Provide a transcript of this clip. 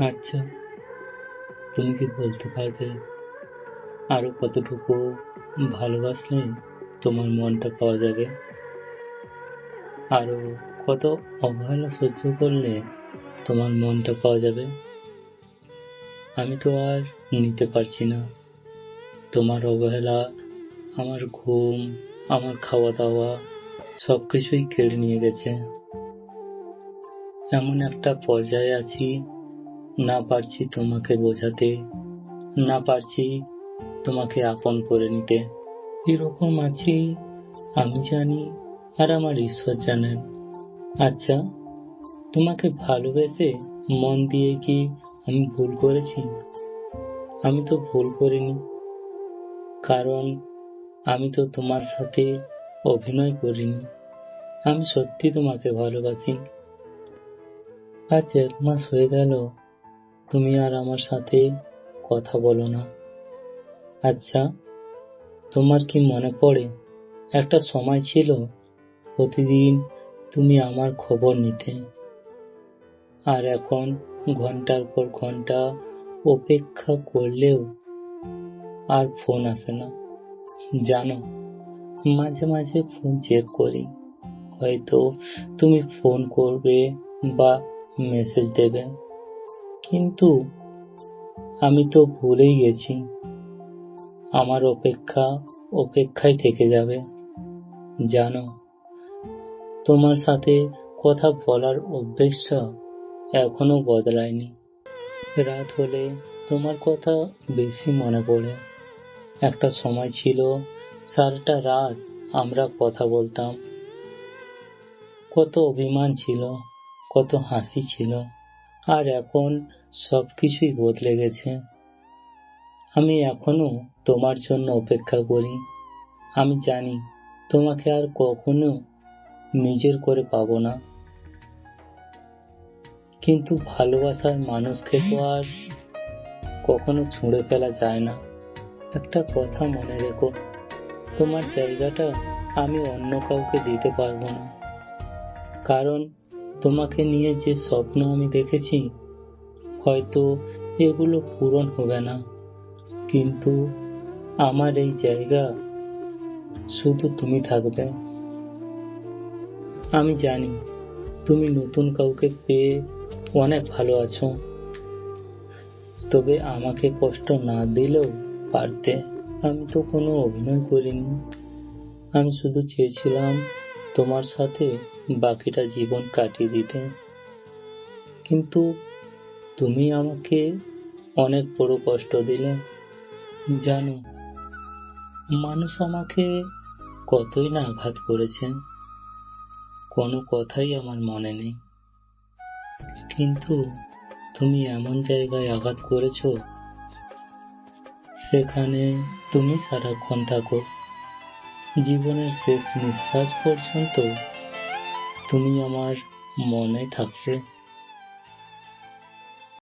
আচ্ছা তুমি কি বলতে পারবে? আরও কতটুকু ভালোবাসলে তোমার মনটা পাওয়া যাবে? আরও কত অবহেলা সহ্য করলে তোমার মনটা পাওয়া যাবে? আমি তো আর নিতে পারছি না। তোমার অবহেলা, আমার ঘুম, আমার খাওয়া দাওয়া সব কিছুই কেড়ে নিয়ে গেছে। এমন একটা পর্যায়ে আছি না পারছি তোমাকে বোঝাতে, না পারছি তোমাকে আপন করে নিতে। এরকম আছি, আমি জানি আর আমার ঈশ্বর জানেন। আচ্ছা তোমাকে ভালোবেসে মন দিয়ে কি আমি ভুল করেছি? আমি তো ভুল করিনি। কারণ আমি তো তোমার সাথে অভিনয় করিনি। আমি সত্যি তোমাকে ভালোবাসি। আজ এক মাস হয়ে গেল তুমি আর আমার সাথে কথা বলো না। আচ্ছা তোমার কি মনে পড়ে, একটা সময় ছিল প্রতিদিন তুমি আমার খবর নিতে, আর এখন ঘণ্টার পর ঘণ্টা অপেক্ষা করলেও আর ফোন আসে না। জানো, মাঝে মাঝে ফোন চেক করি, হয়তো তুমি ফোন করবে বা মেসেজ দেবে। কিন্তু আমি তো ভুলেই গেছি। আমার অপেক্ষা অপেক্ষায় থেকে যাবে। জানো, তোমার সাথে কথা বলার অভ্যেসটা এখনও বদলায়নি। রাত হলে তোমার কথা বেশি মনে পড়ে। একটা সময় ছিল, সারাটা রাত আমরা কথা বলতাম। কত অভিমান ছিল, কত হাসি ছিল। আর এখন সব কিছুই বদলে গেছে। আমি এখনও তোমার জন্য অপেক্ষা করি। আমি জানি তোমাকে আর কখনো নিজের করে পাবো না। কিন্তু ভালোবাসার মানুষকে তো আর কখনো ছুঁড়ে ফেলা যায় না। একটা কথা মনে রেখো, তোমার জায়গাটা আমি অন্য কাউকে দিতে পারব না। কারণ তোমাকে নিয়ে যে স্বপ্ন আমি দেখেছি, হয়তো এগুলো পূরণ হবে না। কিন্তু আমার এই জায়গা শুধু তুমি থাকবে। আমি জানি তুমি নতুন কাউকে পেয়ে অনেক ভালো আছো। তবে আমাকে কষ্ট না দিলেও পারতে। আমি তো কোনো অভিনয় করিনি। আমি শুধু চেয়েছিলাম তোমার সাথে বাকিটা জীবন কাটিয়ে দিতে। কিন্তু তুমি আমাকে অনেক বড় কষ্ট দিলে, জানো। মানুষ আমাকে কতই না আঘাত করেছে, কোনো কথাই আমার মনে নেই। কিন্তু তুমি এমন জায়গায় আঘাত করেছ, সেখানে তুমি সারাক্ষণ থাকো। জীবনের শেষ নিঃশ্বাস পর্যন্ত তুমি আমার মনে থাকবে